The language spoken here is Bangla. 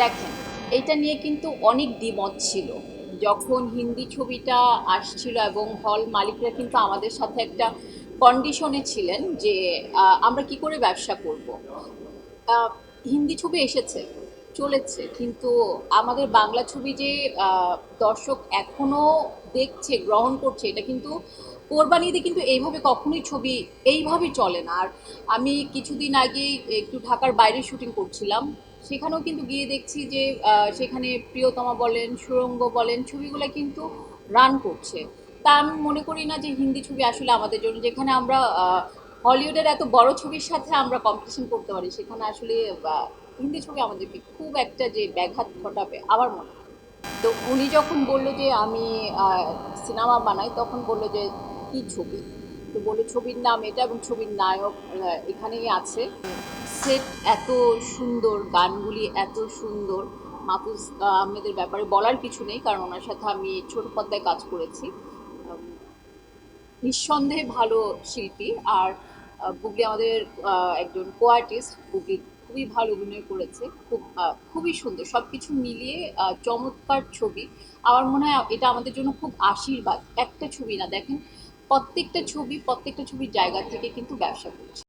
দেখেন, এটা নিয়ে কিন্তু অনেক দ্বিমত ছিল। যখন হিন্দি ছবিটা আসছিল এবং হল মালিকরা কিন্তু আমাদের সাথে একটা কন্ডিশনে ছিলেন যে আমরা কি করে ব্যবসা করব। হিন্দি ছবি এসেছে, চলেছে, কিন্তু আমাদের বাংলা ছবি যে দর্শক এখনও দেখছে, গ্রহণ করছে, এটা কিন্তু কোরবানি ঈদে কিন্তু এইভাবে কখনোই ছবি এইভাবে চলে না। আর আমি কিছুদিন আগে একটু ঢাকার বাইরে শুটিং করছিলাম। সেখানেও কিন্তু গিয়ে দেখছি যে সেখানে প্রিয়তমা বলেন, সুরঙ্গ বলেন, ছবিগুলো কিন্তু রান করছে। তা আমি মনে করি না যে হিন্দি ছবি আসলে আমাদের জন্য, যেখানে আমরা হলিউডের এত বড় ছবির সাথে আমরা কম্পিটিশন করতে পারি, সেখানে আসলে হিন্দি ছবি আমাদেরকে খুব একটা যে ব্যাঘাত ঘটাবে, আমার মনে হয়। তো উনি যখন বলল যে আমি সিনেমা বানাই, তখন বলল যে, কি ছবি? তো বলল ছবির নাম এটা এবং ছবির নায়ক এখানেই আছে। সেট এত সুন্দর, গানগুলি এত সুন্দর। মাহফুজ আহমেদের ব্যাপারে বলার কিছু নেই, কারণ ওনার সাথে আমি ছোট পর্দায় কাজ করেছি। নিঃসন্দেহে ভালো শিল্পী। আর বুবলি আমাদের একজন কো আর্টিস্ট বুবলি খুবই ভালো অভিনয় করেছে, খুব খুবই সুন্দর। সব কিছু মিলিয়ে চমৎকার ছবি। আমার মনে হয় এটা আমাদের জন্য খুব আশীর্বাদ। একটা ছবি না, দেখেন প্রত্যেকটা ছবি প্রত্যেকটা ছবির জায়গা থেকে কিন্তু ব্যবসা করছে।